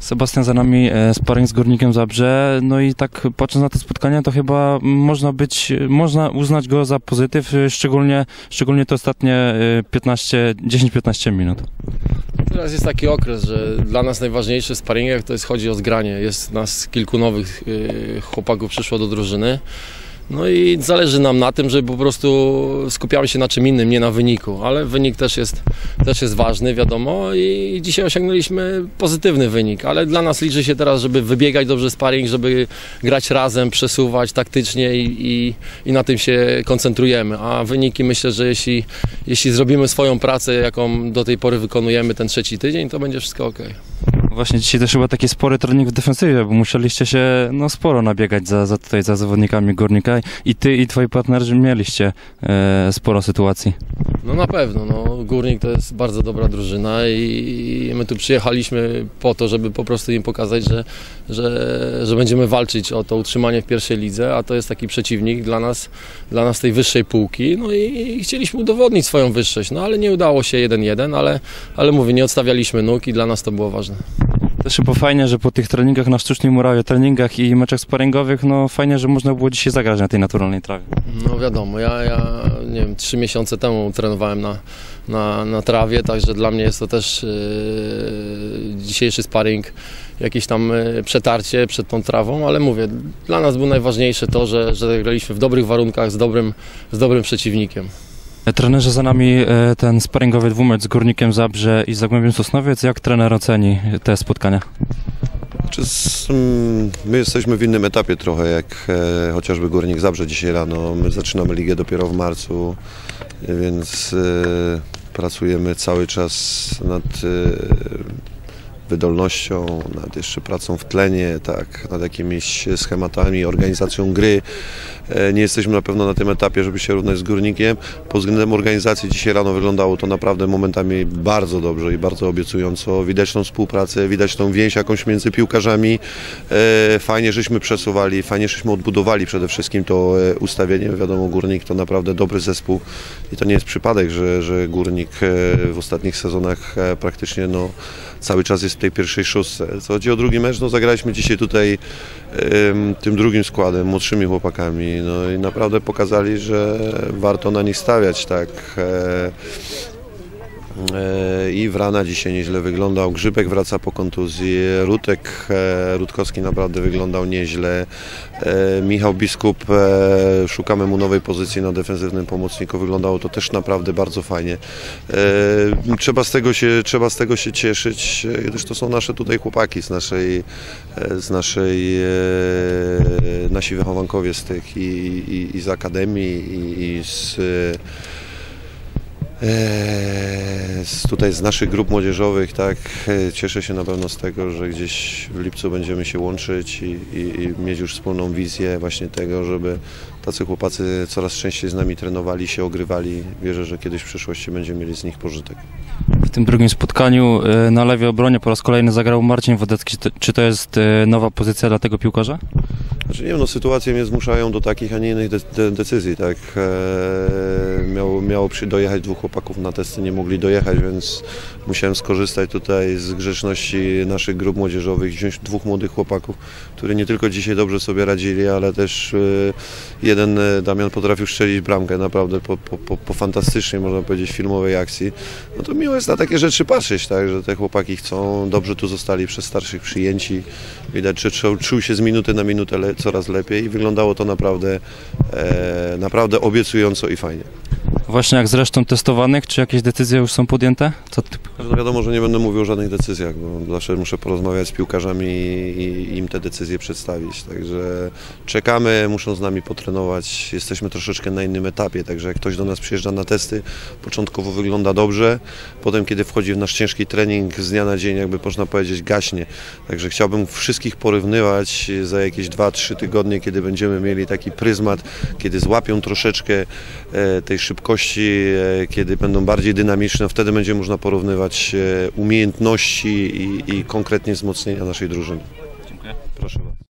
Sebastian za nami, e, sparring z Górnikiem Zabrze, no i tak patrząc na to spotkanie, to chyba można być, można uznać go za pozytyw, e, szczególnie, szczególnie te ostatnie e, 15, 10-15 minut. Teraz jest taki okres, że dla nas najważniejsze w sparingach to jest chodzi o zgranie. Jest nas kilku nowych chłopaków przyszło do drużyny. No i zależy nam na tym, że po prostu skupiamy się na czym innym, nie na wyniku, ale wynik też jest, też jest ważny, wiadomo i dzisiaj osiągnęliśmy pozytywny wynik, ale dla nas liczy się teraz, żeby wybiegać dobrze sparring, żeby grać razem, przesuwać taktycznie i, i, i na tym się koncentrujemy, a wyniki myślę, że jeśli, jeśli zrobimy swoją pracę, jaką do tej pory wykonujemy ten trzeci tydzień, to będzie wszystko ok. Właśnie dzisiaj też chyba taki spory trening w defensywie, bo musieliście się no, sporo nabiegać za, za tutaj za zawodnikami Górnika i ty i twoi partnerzy mieliście e, sporo sytuacji. No na pewno, no, Górnik to jest bardzo dobra drużyna i my tu przyjechaliśmy po to, żeby po prostu im pokazać, że, że, że będziemy walczyć o to utrzymanie w pierwszej lidze, a to jest taki przeciwnik dla nas, dla nas tej wyższej półki, no i chcieliśmy udowodnić swoją wyższość, no ale nie udało się 1-1, ale, ale mówię, nie odstawialiśmy nóg i dla nas to było ważne. Też chyba fajnie, że po tych treningach na sztucznej murawie, treningach i meczach sparingowych, no fajnie, że można było dzisiaj zagrać na tej naturalnej trawie. No wiadomo, ja, ja nie wiem, trzy miesiące temu trenowałem na, na, na trawie, także dla mnie jest to też yy, dzisiejszy sparring, jakieś tam yy, przetarcie przed tą trawą, ale mówię, dla nas było najważniejsze to, że, że graliśmy w dobrych warunkach z dobrym, z dobrym przeciwnikiem. Trenerze za nami e, ten sparingowy dwumecz z Górnikiem Zabrze i Zagłębiem Sosnowiec. Jak trener oceni te spotkania? Z, mm, my jesteśmy w innym etapie trochę, jak e, chociażby Górnik Zabrze dzisiaj rano. My zaczynamy ligę dopiero w marcu, e, więc e, pracujemy cały czas nad e, wydolnością, nad jeszcze pracą w tlenie, tak, nad jakimiś schematami, organizacją gry. E, Nie jesteśmy na pewno na tym etapie, żeby się równać z Górnikiem. Pod względem organizacji dzisiaj rano wyglądało to naprawdę momentami bardzo dobrze i bardzo obiecująco. Widać tą współpracę, widać tą więź jakąś między piłkarzami. E, Fajnie, żeśmy przesuwali, fajnie, żeśmy odbudowali przede wszystkim to e, ustawienie. Wiadomo, Górnik to naprawdę dobry zespół i to nie jest przypadek, że, że Górnik w ostatnich sezonach praktycznie no, cały czas jest w tej pierwszej szóstce. Co chodzi o drugi mecz, no zagraliśmy dzisiaj tutaj tym drugim składem, młodszymi chłopakami, no i naprawdę pokazali, że warto na nich stawiać, tak. E, I Wrana dzisiaj nieźle wyglądał, Grzybek wraca po kontuzji, Rutek, e, Rutkowski naprawdę wyglądał nieźle, e, Michał Biskup, szukamy mu nowej pozycji na defensywnym pomocniku, wyglądało to też naprawdę bardzo fajnie. Trzeba z tego się, trzeba z tego się cieszyć, gdyż to są nasze tutaj chłopaki z naszej, z naszej, nasi wychowankowie z tych i, i, i z akademii i, i z z, tutaj z naszych grup młodzieżowych, tak, e, cieszę się na pewno z tego, że gdzieś w lipcu będziemy się łączyć i, i, i mieć już wspólną wizję właśnie tego, żeby tacy chłopacy coraz częściej z nami trenowali, się ogrywali. Wierzę, że kiedyś w przyszłości będziemy mieli z nich pożytek. W tym drugim spotkaniu e, na lewej obronie po raz kolejny zagrał Marcin Wodecki. Czy to- jest e, nowa pozycja dla tego piłkarza? Znaczy nie wiem, no sytuacje mnie zmuszają do takich, a nie innych de de decyzji, tak. Eee, miało, miało dojechać dwóch chłopaków na testy, nie mogli dojechać, więc musiałem skorzystać tutaj z grzeczności naszych grup młodzieżowych, wziąć dwóch młodych chłopaków, którzy nie tylko dzisiaj dobrze sobie radzili, ale też e, jeden e, Damian potrafił strzelić bramkę naprawdę po, po, po, fantastycznej, można powiedzieć, filmowej akcji. No to miło jest na takie rzeczy patrzeć, tak, że te chłopaki chcą, dobrze tu zostali przez starszych przyjęci. Widać, że czuł, się z minuty na minutę coraz lepiej i wyglądało to naprawdę, e, naprawdę obiecująco i fajnie. Właśnie jak zresztą testowanych, czy jakieś decyzje już są podjęte? Co ty... No wiadomo, że nie będę mówił o żadnych decyzjach, bo zawsze muszę porozmawiać z piłkarzami i i im te decyzje przedstawić. Także czekamy, muszą z nami potrenować. Jesteśmy troszeczkę na innym etapie, także jak ktoś do nas przyjeżdża na testy, początkowo wygląda dobrze, potem kiedy wchodzi w nasz ciężki trening, z dnia na dzień jakby można powiedzieć gaśnie. Także chciałbym wszystkich porównywać za jakieś 2-3 tygodnie, kiedy będziemy mieli taki pryzmat, kiedy złapią troszeczkę e, tej szybkości, e, kiedy będą bardziej dynamiczne, wtedy będzie można porównywać e, umiejętności i, i konkretnie wzmocnienia naszej drużyny. Dziękuję. Proszę bardzo.